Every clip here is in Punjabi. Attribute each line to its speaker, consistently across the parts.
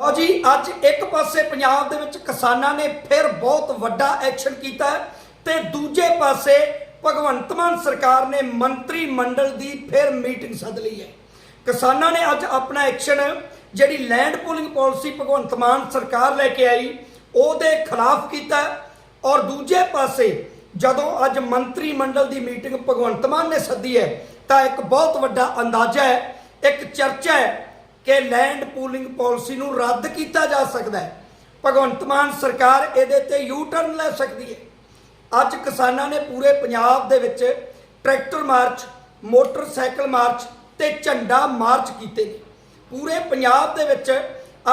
Speaker 1: ਲਓ ਜੀ, ਅੱਜ ਇੱਕ ਪਾਸੇ ਪੰਜਾਬ ਦੇ ਵਿੱਚ ਕਿਸਾਨਾਂ ਨੇ ਫਿਰ ਬਹੁਤ ਵੱਡਾ ਐਕਸ਼ਨ ਕੀਤਾ ਹੈ ਤੇ ਦੂਜੇ ਪਾਸੇ ਭਗਵੰਤ ਮਾਨ ਸਰਕਾਰ ਨੇ ਮੰਤਰੀ ਮੰਡਲ ਦੀ ਫਿਰ ਮੀਟਿੰਗ ਸੱਦ ਲਈ ਹੈ। ਕਿਸਾਨਾਂ ਨੇ ਅੱਜ ਆਪਣਾ ਐਕਸ਼ਨ ਜਿਹੜੀ land pooling policy Bhagwant Mann ਸਰਕਾਰ ਲੈ ਕੇ ਆਈ, ਉਹਦੇ ਖਿਲਾਫ ਕੀਤਾ ਔਰ ਦੂਜੇ ਪਾਸੇ ਜਦੋਂ ਅੱਜ ਮੰਤਰੀ ਮੰਡਲ ਦੀ ਮੀਟਿੰਗ ਭਗਵੰਤ ਮਾਨ ਨੇ ਸੱਦੀ ਹੈ, ਤਾਂ ਇੱਕ ਬਹੁਤ ਵੱਡਾ ਅੰਦਾਜ਼ਾ ਹੈ, ਇੱਕ ਚਰਚਾ ਹੈ ਕਿ ਲੈਂਡ ਪੂਲਿੰਗ ਪਾਲਿਸੀ ਨੂੰ ਰੱਦ ਕੀਤਾ ਜਾ ਸਕਦਾ ਹੈ। ਭਗਵੰਤ ਮਾਨ ਸਰਕਾਰ ਇਹਦੇ ਤੇ ਯੂ ਟਰਨ ਲੈ ਸਕਦੀ ਹੈ। ਅੱਜ ਕਿਸਾਨਾਂ ਨੇ ਪੂਰੇ ਪੰਜਾਬ ਦੇ ਵਿੱਚ ਟਰੈਕਟਰ ਮਾਰਚ, ਮੋਟਰਸਾਈਕਲ ਮਾਰਚ ਤੇ ਝੰਡਾ ਮਾਰਚ ਕੀਤੇ ਨੇ। ਪੂਰੇ ਪੰਜਾਬ ਦੇ ਵਿੱਚ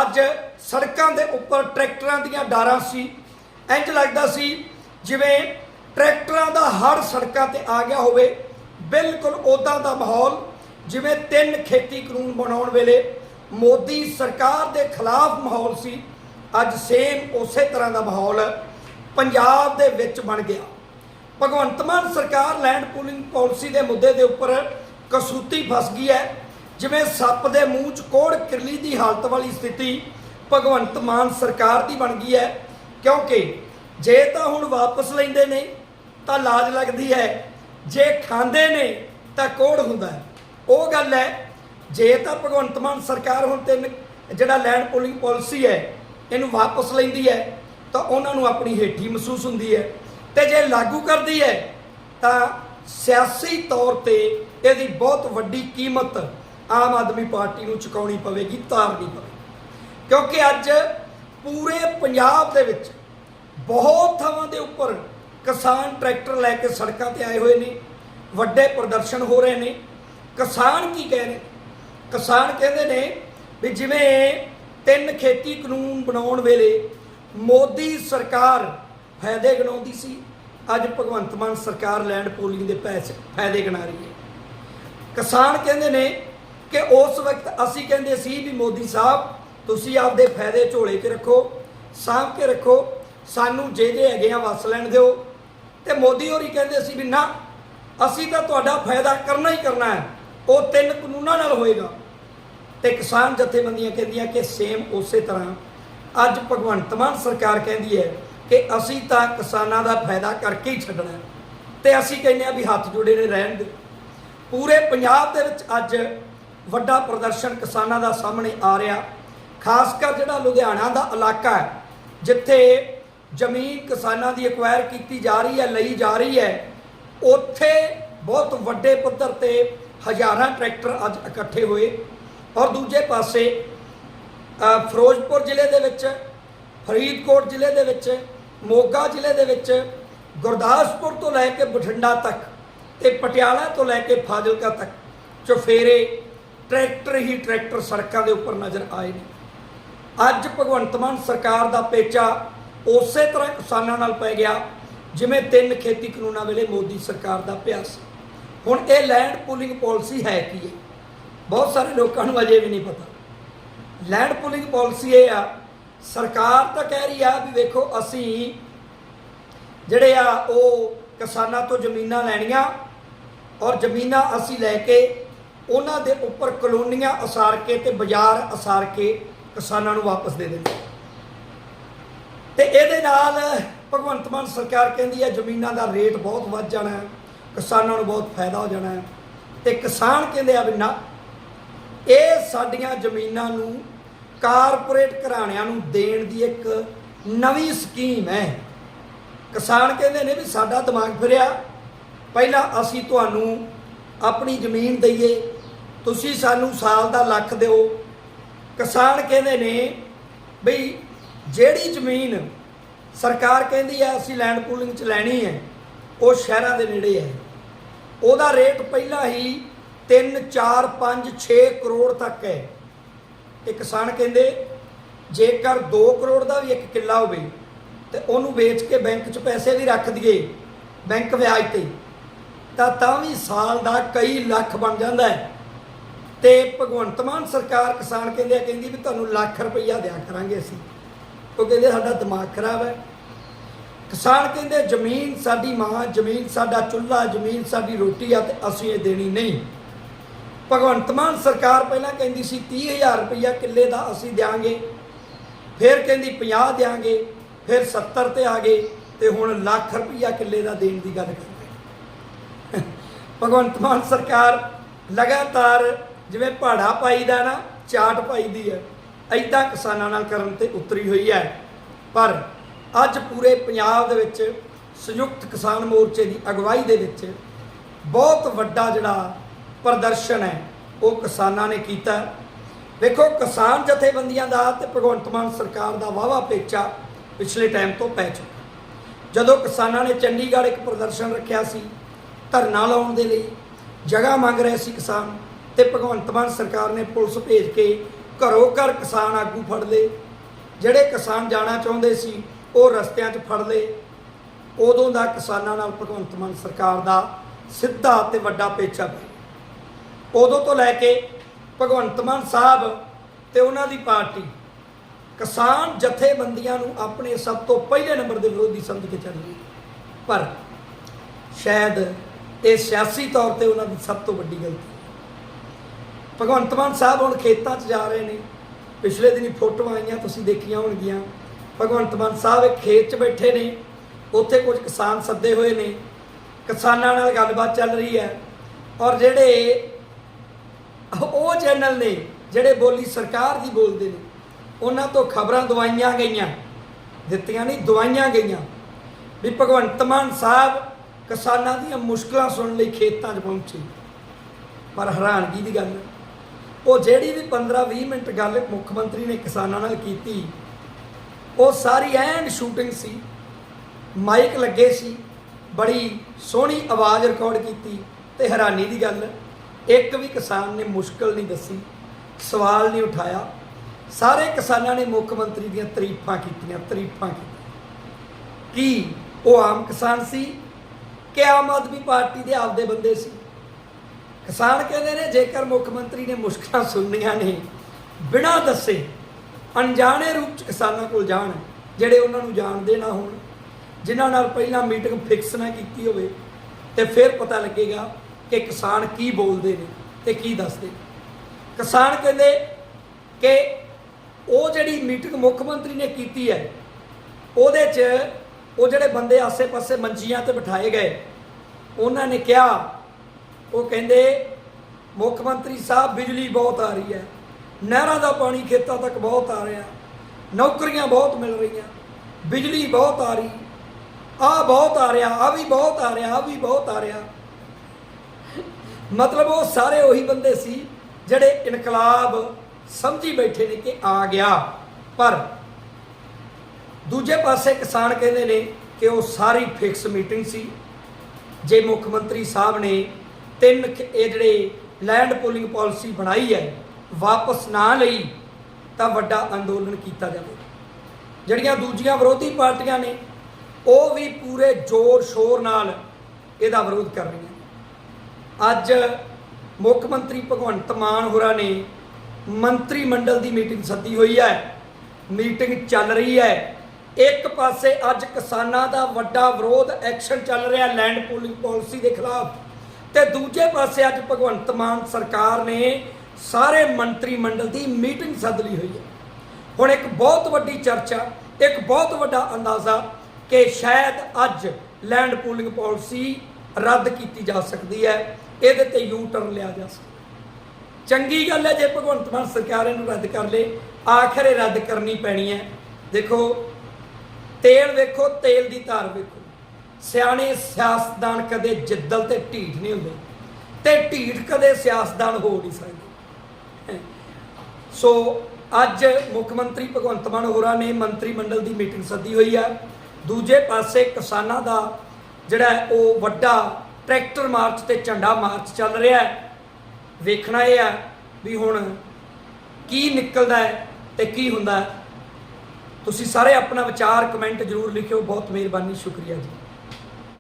Speaker 1: ਅੱਜ ਸੜਕਾਂ ਦੇ ਉੱਪਰ ਟਰੈਕਟਰਾਂ ਦੀਆਂ ਡਾਰਾਂ ਸੀ। ਇੰਜ ਲੱਗਦਾ ਸੀ ਜਿਵੇਂ ਟਰੈਕਟਰਾਂ ਦਾ ਹੜ ਸੜਕਾਂ ਤੇ ਆ ਗਿਆ ਹੋਵੇ। ਬਿਲਕੁਲ ਉਦਾਂ ਦਾ ਮਾਹੌਲ ਜਿਵੇਂ ਤਿੰਨ ਖੇਤੀ ਕਾਨੂੰਨ ਬਣਾਉਣ ਵੇਲੇ ਮੋਦੀ ਸਰਕਾਰ ਦੇ ਖਿਲਾਫ ਮਾਹੌਲ ਸੀ, ਅੱਜ ਸੇਮ ਉਸੇ ਤਰ੍ਹਾਂ ਦਾ ਮਾਹੌਲ ਪੰਜਾਬ ਦੇ ਵਿੱਚ ਬਣ ਗਿਆ। ਭਗਵੰਤ ਮਾਨ ਸਰਕਾਰ ਲੈਂਡ ਪੂਲਿੰਗ ਪਾਲਿਸੀ ਦੇ ਮੁੱਦੇ ਦੇ ਉੱਪਰ ਕਸੂਤੀ ਫਸ ਗਈ ਹੈ। ਜਿਵੇਂ ਸੱਪ ਦੇ ਮੂੰਹ 'ਚ ਕੋੜ ਕਿਰਲੀ ਦੀ ਹਾਲਤ ਵਾਲੀ ਸਥਿਤੀ ਭਗਵੰਤ ਮਾਨ ਸਰਕਾਰ ਦੀ ਬਣ ਗਈ ਹੈ, ਕਿਉਂਕਿ ਜੇ ਤਾਂ ਹੁਣ ਵਾਪਸ ਲੈਂਦੇ ਨੇ, ਤਾਂ ਲਾਜ ਲੱਗਦੀ ਹੈ। ਜੇ ਖਾਂਦੇ ਨੇ, ਤਾਂ ਕੋੜ ਹੁੰਦਾ ਉਹ ਗੱਲ ਹੈ ਜੇ ਤਾਂ ਭਗਵੰਤ ਮਾਨ ਸਰਕਾਰ ਹੁਣ ਤਿੰਨ ਜਿਹੜਾ ਲੈਂਡ ਪੂਲਿੰਗ ਪਾਲਿਸੀ ਹੈ, ਇਹਨੂੰ ਵਾਪਸ ਲੈਂਦੀ ਹੈ, ਤਾਂ ਉਹਨਾਂ ਨੂੰ ਆਪਣੀ ਹੇਠੀ ਮਹਿਸੂਸ ਹੁੰਦੀ ਹੈ। ਤੇ ਜੇ ਲਾਗੂ ਕਰਦੀ ਹੈ, ਤਾਂ ਸਿਆਸੀ ਤੌਰ ਤੇ ਇਹਦੀ ਬਹੁਤ ਵੱਡੀ ਕੀਮਤ ਆਮ ਆਦਮੀ ਪਾਰਟੀ ਨੂੰ ਚੁਕਾਉਣੀ ਪਵੇਗੀ, ਤਾਰਨੀ ਪਵੇਗੀ। ਕਿਉਂਕਿ ਅੱਜ ਪੂਰੇ ਪੰਜਾਬ ਦੇ ਵਿੱਚ ਬਹੁਤ ਥਾਵਾਂ ਦੇ ਉੱਪਰ ਕਿਸਾਨ ਟਰੈਕਟਰ ਲੈ ਕੇ ਸੜਕਾਂ ਤੇ ਆਏ ਹੋਏ ਨੇ, ਵੱਡੇ ਪ੍ਰਦਰਸ਼ਨ ਹੋ ਰਹੇ ਨੇ। ਕਿਸਾਨ ਕੀ ਕਹਿ ਰਹੇ? ਕਿਸਾਨ ਕਹਿੰਦੇ ਨੇ ਵੀ ਜਿਵੇਂ ਤਿੰਨ ਖੇਤੀ ਕਾਨੂੰਨ ਬਣਾਉਣ ਵੇਲੇ ਮੋਦੀ ਸਰਕਾਰ ਫਾਇਦੇ ਗਿਣਾਉਂਦੀ ਸੀ, ਅੱਜ ਭਗਵੰਤ ਮਾਨ ਸਰਕਾਰ ਲੈਂਡ ਪੋਲਿੰਗ ਦੇ ਪੈਸੇ ਫਾਇਦੇ ਗਿਣਾ ਰਹੀ ਹੈ। ਕਿਸਾਨ ਕਹਿੰਦੇ ਨੇ ਕਿ ਉਸ ਵਕਤ ਅਸੀਂ ਕਹਿੰਦੇ ਸੀ ਵੀ ਮੋਦੀ ਸਾਹਿਬ, ਤੁਸੀਂ ਆਪਦੇ ਫਾਇਦੇ ਝੋਲੇ 'ਚ ਰੱਖੋ, ਸਾਂਭ ਕੇ ਰੱਖੋ, ਸਾਨੂੰ ਜੇ ਹੈਗੇ ਆ ਵਸ ਲੈਣ ਦਿਓ। ਤੇ ਮੋਦੀ ਹੋਰੀ ਕਹਿੰਦੇ ਸੀ ਵੀ ਨਾ, ਅਸੀਂ ਤਾਂ ਤੁਹਾਡਾ ਫਾਇਦਾ ਕਰਨਾ ਹੀ ਕਰਨਾ ਹੈ। ਉਹ ਤਿੰਨ ਕਾਨੂੰਨਾਂ ਨਾਲ ਹੋਏਗਾ। ਤੇ ਕਿਸਾਨ ਜਥੇਬੰਦੀਆਂ ਕਹਿੰਦੀਆਂ ਕਿ ਸੇਮ ਉਸੇ ਤਰ੍ਹਾਂ। ਅੱਜ ਭਗਵੰਤ ਮਾਨ ਸਰਕਾਰ ਕਹਿੰਦੀ ਹੈ ਕਿ ਅਸੀਂ ਤਾਂ ਕਿਸਾਨਾਂ ਦਾ ਫਾਇਦਾ ਕਰਕੇ ਹੀ ਛੱਡਣਾ ਹੈ। ਤੇ ਅਸੀਂ ਕਹਿੰਦੇ ਆ ਵੀ ਹੱਥ ਜੋੜੇ ਨੇ ਰਹਿਣ ਦੇ ਪੂਰੇ ਪੰਜਾਬ ਦੇ ਵਿੱਚ ਅੱਜ ਵੱਡਾ ਪ੍ਰਦਰਸ਼ਨ ਕਿਸਾਨਾਂ ਦਾ ਸਾਹਮਣੇ ਆ ਰਿਹਾ। ਖਾਸ ਕਰ ਜਿਹੜਾ ਲੁਧਿਆਣਾ ਦਾ ਇਲਾਕਾ ਹੈ, ਜਿੱਥੇ ਜ਼ਮੀਨ ਕਿਸਾਨਾਂ ਦੀ ਐਕਵਾਇਰ ਕੀਤੀ ਜਾ ਰਹੀ ਹੈ, ਲਈ ਜਾ ਰਹੀ ਹੈ, ਉੱਥੇ ਬਹੁਤ ਵੱਡੇ ਪੱਧਰ ਤੇ ਹਜ਼ਾਰਾਂ ਟਰੈਕਟਰ ਅੱਜ ਇਕੱਠੇ ਹੋਏ ਔਰ ਦੂਜੇ ਪਾਸੇ ਫਿਰੋਜ਼ਪੁਰ ਜ਼ਿਲ੍ਹੇ ਦੇ ਵਿੱਚ, ਫਰੀਦਕੋਟ ਜ਼ਿਲ੍ਹੇ ਦੇ ਵਿੱਚ, ਮੋਗਾ ਜ਼ਿਲ੍ਹੇ ਦੇ ਵਿੱਚ, ਗੁਰਦਾਸਪੁਰ ਤੋਂ ਲੈ ਕੇ ਬਠਿੰਡਾ ਤੱਕ ਤੇ ਪਟਿਆਲਾ ਤੋਂ ਲੈ ਕੇ ਫਾਜ਼ਿਲਕਾ ਤੱਕ ਚੁਫੇਰੇ ਟਰੈਕਟਰ ਹੀ ਟਰੈਕਟਰ ਸੜਕਾਂ ਦੇ ਉੱਪਰ ਨਜ਼ਰ ਆਏ ਨੇ। ਅੱਜ ਭਗਵੰਤ ਮਾਨ ਸਰਕਾਰ ਦਾ ਪੇਚਾ ਉਸੇ ਤਰ੍ਹਾਂ ਕਿਸਾਨਾਂ ਨਾਲ ਪੈ ਗਿਆ ਜਿਵੇਂ ਤਿੰਨ ਖੇਤੀ ਕਾਨੂੰਨਾਂ ਵੇਲੇ ਮੋਦੀ ਸਰਕਾਰ ਦਾ ਪਿਆ ਸੀ ਹੁਣ ਇਹ ਲੈਂਡ ਪੂਲਿੰਗ ਪਾਲਿਸੀ ਹੈ ਕੀ? ਹੈ ਬਹੁਤ ਸਾਰੇ ਲੋਕਾਂ ਨੂੰ ਅਜੇ ਵੀ ਨਹੀਂ ਪਤਾ। ਲੈਂਡ ਪੂਲਿੰਗ ਪਾਲਿਸੀ ਇਹ ਆ, ਸਰਕਾਰ ਤਾਂ ਕਹਿ ਰਹੀ ਆ ਵੀ ਵੇਖੋ ਅਸੀਂ ਜਿਹੜੇ ਆ ਉਹ ਕਿਸਾਨਾਂ ਤੋਂ ਜ਼ਮੀਨਾਂ ਲੈਣੀਆਂ ਔਰ ਜ਼ਮੀਨਾਂ ਅਸੀਂ ਲੈ ਕੇ ਉਹਨਾਂ ਦੇ ਉੱਪਰ ਕਲੋਨੀਆਂ ਅਸਾਰ ਕੇ ਤੇ ਬਾਜ਼ਾਰ ਅਸਾਰ ਕੇ ਕਿਸਾਨਾਂ ਨੂੰ ਵਾਪਸ ਦੇ ਦੇਣੀ ਤੇ ਇਹਦੇ ਨਾਲ ਭਗਵੰਤ ਮਾਨ ਸਰਕਾਰ ਕਹਿੰਦੀ ਹੈ ਜ਼ਮੀਨਾਂ ਦਾ ਰੇਟ ਬਹੁਤ ਵੱਧ ਜਾਣਾ ਹੈ। ਕਿਸਾਨਾਂ ਨੂੰ ਬਹੁਤ ਫਾਇਦਾ ਹੋ ਜਾਣਾ ਹੈ। ਤੇ ਕਿਸਾਨ ਕਹਿੰਦੇ ਆ ਵੀ ਨਾ, ਇਹ ਸਾਡੀਆਂ ਜ਼ਮੀਨਾਂ ਨੂੰ ਕਾਰਪੋਰੇਟ ਘਰਾਣਿਆਂ ਨੂੰ ਦੇਣ ਦੀ ਇੱਕ ਨਵੀਂ ਸਕੀਮ ਹੈ। ਕਿਸਾਨ ਕਹਿੰਦੇ ਨੇ ਵੀ ਸਾਡਾ ਦਿਮਾਗ ਫਿਰਿਆ, ਪਹਿਲਾਂ ਅਸੀਂ ਤੁਹਾਨੂੰ ਆਪਣੀ ਜ਼ਮੀਨ ਦਈਏ, ਤੁਸੀਂ ਸਾਨੂੰ ਸਾਲ ਦਾ ਲੱਖ ਦਿਓ। ਕਿਸਾਨ ਕਹਿੰਦੇ ਨੇ ਬਈ ਜਿਹੜੀ ਜ਼ਮੀਨ ਸਰਕਾਰ ਕਹਿੰਦੀ ਹੈ ਅਸੀਂ ਲੈਂਡ ਪੂਲਿੰਗ 'ਚ ਲੈਣੀ ਹੈ, ਉਹ ਸ਼ਹਿਰਾਂ ਦੇ ਨੇੜੇ ਹੈ। ਉਹਦਾ ਰੇਟ ਪਹਿਲਾਂ ਹੀ 3 4 5 6 ਕਰੋੜ ਤੱਕ ਹੈ। ਤੇ ਕਿਸਾਨ ਕਹਿੰਦੇ, ਜੇਕਰ 2 ਕਰੋੜ ਦਾ ਵੀ ਇੱਕ ਕਿੱਲਾ ਹੋਵੇ, ਤੇ ਉਹਨੂੰ ਵੇਚ ਕੇ ਬੈਂਕ 'ਚ ਪੈਸੇ ਵੀ ਰੱਖ ਦਈਏ, ਬੈਂਕ ਵਿਆਜ ਤੇ, ਤਾਂ ਤਾਂ ਵੀ ਸਾਲ ਦਾ ਕਈ ਲੱਖ ਬਣ ਜਾਂਦਾ ਹੈ। ਤੇ ਭਗਵੰਤ ਮਾਨ ਸਰਕਾਰ ਕਿਸਾਨ ਕਹਿੰਦੇ ਆ, ਕਹਿੰਦੀ ਵੀ ਤੁਹਾਨੂੰ ਲੱਖ ਰੁਪਈਆ ਦਿਆ ਕਰਾਂਗੇ ਅਸੀਂ। ਉਹ ਕਹਿੰਦੇ ਸਾਡਾ ਦਿਮਾਗ ਖਰਾਬ ਹੈ। ਕਿਸਾਨ ਕਹਿੰਦੇ, ਜ਼ਮੀਨ ਸਾਡੀ ਮਾਂ, ਜ਼ਮੀਨ ਸਾਡਾ ਚੁੱਲ੍ਹਾ, ਜ਼ਮੀਨ ਸਾਡੀ ਰੋਟੀ ਆ ਤੇ ਅਸੀਂ ਇਹ ਦੇਣੀ ਨਹੀਂ। ਭਗਵੰਤ ਮਾਨ ਸਰਕਾਰ ਪਹਿਲਾਂ ਕਹਿੰਦੀ ਸੀ 30000 ਰੁਪਈਆ ਕਿੱਲੇ ਦਾ ਅਸੀਂ ਦਿਆਂਗੇ, ਫਿਰ ਕਹਿੰਦੀ 50 ਦਿਆਂਗੇ, ਫਿਰ 70 ਤੇ ਆ ਗਏ ਤੇ ਹੁਣ ਲੱਖ ਰੁਪਈਆ ਕਿੱਲੇ ਦਾ ਦੇਣ ਦੀ ਗੱਲ ਕਰਦੇ ਭਗਵੰਤ ਮਾਨ ਸਰਕਾਰ ਲਗਾਤਾਰ ਜਿਵੇਂ ਪਹਾੜਾ ਪਾਈਦਾ ਨਾ, ਚਾਟ ਪਾਈਦੀ ਹੈ ਐਦਾਂ ਕਿਸਾਨਾਂ ਨਾਲ ਕਰਨ ਤੇ ਉਤਰੀ ਹੋਈ ਹੈ। ਪਰ ਅੱਜ ਪੂਰੇ ਪੰਜਾਬ ਦੇ ਵਿੱਚ ਸੰਯੁਕਤ ਕਿਸਾਨ ਮੋਰਚੇ ਦੀ ਅਗਵਾਈ ਦੇ ਵਿੱਚ ਬਹੁਤ ਵੱਡਾ ਜਿਹੜਾ ਪ੍ਰਦਰਸ਼ਨ ਹੈ, ਉਹ ਕਿਸਾਨਾਂ ਨੇ ਕੀਤਾ। ਵੇਖੋ, ਕਿਸਾਨ ਜਥੇਬੰਦੀਆਂ ਦਾ ਤੇ ਭਗਵੰਤ ਮਾਨ ਸਰਕਾਰ ਦਾ ਵਾਵਾ ਪੇਚਾ ਪਿਛਲੇ ਟਾਈਮ ਤੋਂ ਪੈ ਚੁੱਕਾ। ਜਦੋਂ ਕਿਸਾਨਾਂ ਨੇ ਚੰਡੀਗੜ੍ਹ ਇੱਕ ਪ੍ਰਦਰਸ਼ਨ ਰੱਖਿਆ ਸੀ, ਧਰਨਾ ਲਾਉਣ ਦੇ ਲਈ, ਜਗ੍ਹਾ ਮੰਗ ਰਹੇ ਸੀ ਕਿਸਾਨ, ਤੇ ਭਗਵੰਤ ਮਾਨ ਸਰਕਾਰ ਨੇ ਪੁਲਿਸ ਭੇਜ ਕੇ ਘਰੋਂ ਘਰ ਕਿਸਾਨ ਆਗੂ ਫੜ ਲਏ। ਜਿਹੜੇ ਕਿਸਾਨ ਜਾਣਾ ਚਾਹੁੰਦੇ ਸੀ ਉਹ ਰਸਤਿਆਂ 'ਚ ਫੜ ਲਏ। ਉਦੋਂ ਦਾ ਕਿਸਾਨਾਂ ਨਾਲ ਭਗਵੰਤ ਮਾਨ ਸਰਕਾਰ ਦਾ ਸਿੱਧਾ ਤੇ ਵੱਡਾ ਪੇਚਾ ਪਿਆ ਉਦੋਂ ਤੋਂ ਲੈ ਕੇ ਭਗਵੰਤ ਮਾਨ ਸਾਹਿਬ ਤੇ ਉਹਨਾਂ ਦੀ ਪਾਰਟੀ, ਕਿਸਾਨ ਜਥੇਬੰਦੀਆਂ ਨੂੰ ਆਪਣੇ ਸਭ ਤੋਂ ਪਹਿਲੇ ਨੰਬਰ ਦੇ ਵਿਰੋਧੀ ਸਮਝ ਕੇ ਚੱਲ ਰਹੀ ਪਰ ਸ਼ਾਇਦ ਇਹ ਸਿਆਸੀ ਤੌਰ ਤੇ ਉਹਨਾਂ ਦੀ ਸਭ ਤੋਂ ਵੱਡੀ ਗਲਤੀ ਭਗਵੰਤ ਮਾਨ ਸਾਹਿਬ ਹੁਣ ਖੇਤਾਂ 'ਚ ਜਾ ਰਹੇ ਨੇ। ਪਿਛਲੇ ਦਿਨੀ ਫੋਟੋਆਂ ਆਈਆਂ, ਤੁਸੀਂ ਦੇਖੀਆਂ ਹੋਣਗੀਆਂ। ਭਗਵੰਤ ਮਾਨ ਸਾਹਿਬ ਖੇਤ 'ਚ ਬੈਠੇ ਨੇ, ਉੱਥੇ ਕੁਝ ਕਿਸਾਨ ਸੱਦੇ ਹੋਏ ਨੇ, ਕਿਸਾਨਾਂ ਨਾਲ ਗੱਲਬਾਤ ਚੱਲ ਰਹੀ ਹੈ ਔਰ ਜਿਹੜੇ ਉਹ ਚੈਨਲ ਨੇ, ਜਿਹੜੇ ਬੋਲੀ ਸਰਕਾਰ ਦੀ ਬੋਲਦੇ ਨੇ, ਉਹਨਾਂ ਤੋਂ ਖਬਰਾਂ ਦਵਾਈਆਂ ਗਈਆਂ, ਦਿੱਤੀਆਂ ਨਹੀਂ, ਦਵਾਈਆਂ ਗਈਆਂ ਵੀ ਭਗਵੰਤ ਮਾਨ ਸਾਹਿਬ ਕਿਸਾਨਾਂ ਦੀਆਂ ਮੁਸ਼ਕਲਾਂ ਸੁਣਨ ਲਈ ਖੇਤਾਂ 'ਚ ਪਹੁੰਚੇ। ਪਰ ਹੈਰਾਨਗੀ ਦੀ ਗੱਲ ਉਹ ਜਿਹੜੀ ਵੀ 15-20 ਮਿੰਟ ਗੱਲ ਮੁੱਖ ਮੰਤਰੀ ਨੇ ਕਿਸਾਨਾਂ ਨਾਲ ਕੀਤੀ ਉਹ ਸਾਰੀ ਐਨ ਸ਼ੂਟਿੰਗ ਸੀ। ਮਾਈਕ ਲੱਗੇ ਸੀ। ਬੜੀ ਸੋਹਣੀ ਆਵਾਜ਼ ਰਿਕਾਰਡ ਕੀਤੀ ਤੇ ਹੈਰਾਨੀ ਦੀ ਗੱਲ, ਇੱਕ ਵੀ ਕਿਸਾਨ ਨੇ ਮੁਸ਼ਕਲ ਨਹੀਂ ਦੱਸੀ, ਸਵਾਲ ਨਹੀਂ ਉਠਾਇਆ। ਸਾਰੇ ਕਿਸਾਨਾਂ ਨੇ ਮੁੱਖ ਮੰਤਰੀ ਦੀਆਂ ਤਾਰੀਫਾਂ ਕੀਤੀਆਂ ਤਾਰੀਫਾਂ ਕੀਤੀਆਂ। ਕੀ ਉਹ ਆਮ ਕਿਸਾਨ ਸੀ ਕਿ ਆਮ ਆਦਮੀ ਪਾਰਟੀ ਦੇ ਆਪਦੇ ਬੰਦੇ ਸੀ? ਕਿਸਾਨ ਕਹਿੰਦੇ ਨੇ, ਜੇਕਰ ਮੁੱਖ ਮੰਤਰੀ ਨੇ ਮੁਸ਼ਕਲਾਂ ਸੁਣਨੀਆਂ ਨੇ, ਬਿਨਾਂ ਦੱਸੇ ਅਣਜਾਣੇ ਰੂਪ ਚ ਕਿਸਾਨਾਂ ਕੋਲ ਜਾਣ, ਜਿਹੜੇ ਉਹਨਾਂ ਨੂੰ ਜਾਣਦੇ ਨਾ ਹੋਣ, ਜਿਨ੍ਹਾਂ ਨਾਲ ਪਹਿਲਾਂ ਮੀਟਿੰਗ ਫਿਕਸ ਨਾ ਕੀਤੀ ਹੋਵੇ, ਤੇ ਫਿਰ ਪਤਾ ਲੱਗੇਗਾ ਕਿ ਕਿਸਾਨ ਕੀ ਬੋਲਦੇ ਨੇ ਤੇ ਕੀ ਦੱਸਦੇ ਨੇ। ਕਿਸਾਨ ਕਹਿੰਦੇ ਕਿ ਉਹ ਜਿਹੜੀ ਮੀਟਿੰਗ ਮੁੱਖ ਮੰਤਰੀ ਨੇ ਕੀਤੀ ਹੈ, ਉਹਦੇ 'ਚ ਉਹ ਜਿਹੜੇ ਬੰਦੇ ਆਸੇ-ਪਾਸੇ ਮੰਜੀਆਂ ਤੇ ਬਿਠਾਏ ਗਏ, ਉਹਨਾਂ ਨੇ ਕਿਹਾ, ਉਹ ਕਹਿੰਦੇ, ਮੁੱਖ ਮੰਤਰੀ ਸਾਹਿਬ, ਬਿਜਲੀ ਬਹੁਤ ਆ ਰਹੀ ਹੈ। ਨਹਿਰਾਂ ਦਾ ਪਾਣੀ ਖੇਤਾਂ ਤੱਕ ਬਹੁਤ ਆ ਰਿਹਾ। ਨੌਕਰੀਆਂ ਬਹੁਤ ਮਿਲ ਰਹੀਆਂ। ਬਿਜਲੀ ਬਹੁਤ ਆ ਰਹੀ। ਆ ਬਹੁਤ ਆ ਰਿਹਾ, ਆ ਵੀ ਬਹੁਤ ਆ ਰਿਹਾ, ਆ ਵੀ ਬਹੁਤ ਆ ਰਿਹਾ। ਮਤਲਬ ਉਹ ਸਾਰੇ ਉਹੀ ਬੰਦੇ ਸੀ ਜਿਹੜੇ ਇਨਕਲਾਬ ਸਮਝੀ ਬੈਠੇ ਨੇ ਕਿ ਆ ਗਿਆ। ਪਰ ਦੂਜੇ ਪਾਸੇ ਕਿਸਾਨ ਕਹਿੰਦੇ ਨੇ ਕਿ ਉਹ ਸਾਰੀ ਫਿਕਸ ਮੀਟਿੰਗ ਸੀ। ਜੇ ਮੁੱਖ ਮੰਤਰੀ ਸਾਹਿਬ ਨੇ ਤਿੰਨ ਖ- ਇਹ ਜਿਹੜੇ ਲੈਂਡ ਪੂਲਿੰਗ ਪਾਲਿਸੀ ਬਣਾਈ ਹੈ ਵਾਪਸ ਨਾ ਲਈ ਤਾਂ ਵੱਡਾ ਅੰਦੋਲਨ ਕੀਤਾ ਜਾਵੇ। ਜਿਹੜੀਆਂ ਦੂਜੀਆਂ ਵਿਰੋਧੀ ਪਾਰਟੀਆਂ ਨੇ, ਉਹ ਵੀ ਪੂਰੇ ਜ਼ੋਰ ਸ਼ੋਰ ਨਾਲ ਇਹਦਾ ਵਿਰੋਧ ਕਰ ਰਹੀਆਂ ਅੱਜ ਮੁੱਖ ਮੰਤਰੀ ਭਗਵੰਤ ਮਾਨ ਹੋਰਾਂ ਨੇ ਮੰਤਰੀ ਮੰਡਲ ਦੀ ਮੀਟਿੰਗ ਸੱਦੀ ਹੋਈ ਹੈ, ਮੀਟਿੰਗ ਚੱਲ ਰਹੀ ਹੈ। ਇੱਕ ਪਾਸੇ ਅੱਜ ਕਿਸਾਨਾਂ ਦਾ ਵੱਡਾ ਵਿਰੋਧ ਐਕਸ਼ਨ ਚੱਲ ਰਿਹਾ ਲੈਂਡ ਪੂਲਿੰਗ ਪਾਲਿਸੀ ਦੇ ਖਿਲਾਫ, ਤੇ ਦੂਜੇ ਪਾਸੇ ਅੱਜ ਭਗਵੰਤ ਮਾਨ ਸਰਕਾਰ ਨੇ ਸਾਰੇ ਮੰਤਰੀ ਮੰਡਲ ਦੀ ਮੀਟਿੰਗ ਸੱਦ ਲਈ ਹੋਈ ਹੈ। ਹੁਣ ਇੱਕ ਬਹੁਤ ਵੱਡੀ ਚਰਚਾ, ਇੱਕ ਬਹੁਤ ਵੱਡਾ ਅੰਦਾਜ਼ਾ ਕਿ ਸ਼ਾਇਦ ਅੱਜ ਲੈਂਡ ਪੂਲਿੰਗ ਪਾਲਿਸੀ ਰੱਦ ਕੀਤੀ ਜਾ ਸਕਦੀ ਹੈ, ਇਹਦੇ ਤੇ ਯੂ ਟਰਨ ਲਿਆ ਜਾ ਸਕਦਾ। ਚੰਗੀ ਗੱਲ ਹੈ ਜੇ ਭਗਵੰਤ ਮਾਨ ਸਰਕਾਰ ਇਹਨੂੰ ਰੱਦ ਕਰ ਲੇ, ਆਖਰ ਇਹ ਰੱਦ ਕਰਨੀ ਪੈਣੀ ਹੈ। ਦੇਖੋ, ਤੇਲ ਵੇਖੋ, ਤੇਲ ਦੀ ਧਾਰ ਵੇਖੋ। ਸਿਆਣੇ ਸਿਆਸਤਦਾਨ ਕਦੇ ਜਿੱਦਲ ਤੇ ਢੀਠ ਨਹੀਂ ਹੁੰਦੇ। ਤੇ ਢੀਠ ਕਦੇ ਸਿਆਸਤਦਾਨ ਹੋ ਨਹੀਂ ਸਕਦੇ। ਸੋ ਅੱਜ ਮੁੱਖ ਮੰਤਰੀ ਭਗਵੰਤ ਮਾਨ ਹੋਰਾਂ ਨੇ ਮੰਤਰੀ ਮੰਡਲ ਦੀ ਮੀਟਿੰਗ ਸੱਦੀ ਹੋਈ ਹੈ ਦੂਜੇ ਪਾਸੇ ਕਿਸਾਨਾਂ ਦਾ ਜਿਹੜਾ ਉਹ ਵੱਡਾ ਟਰੈਕਟਰ ਮਾਰਚ ਤੇ ਝੰਡਾ ਮਾਰਚ ਚੱਲ ਰਿਹਾ ਹੈ। ਵੇਖਣਾ ਇਹ ਹੈ ਵੀ ਹੁਣ ਕੀ ਨਿਕਲਦਾ ਹੈ ਤੇ ਕੀ ਹੁੰਦਾ ਤੁਸੀਂ ਸਾਰੇ ਆਪਣਾ ਵਿਚਾਰ ਕਮੈਂਟ ਜ਼ਰੂਰ ਲਿਖਿਓ। ਬਹੁਤ ਮਿਹਰਬਾਨੀ, ਸ਼ੁਕਰੀਆ ਜੀ।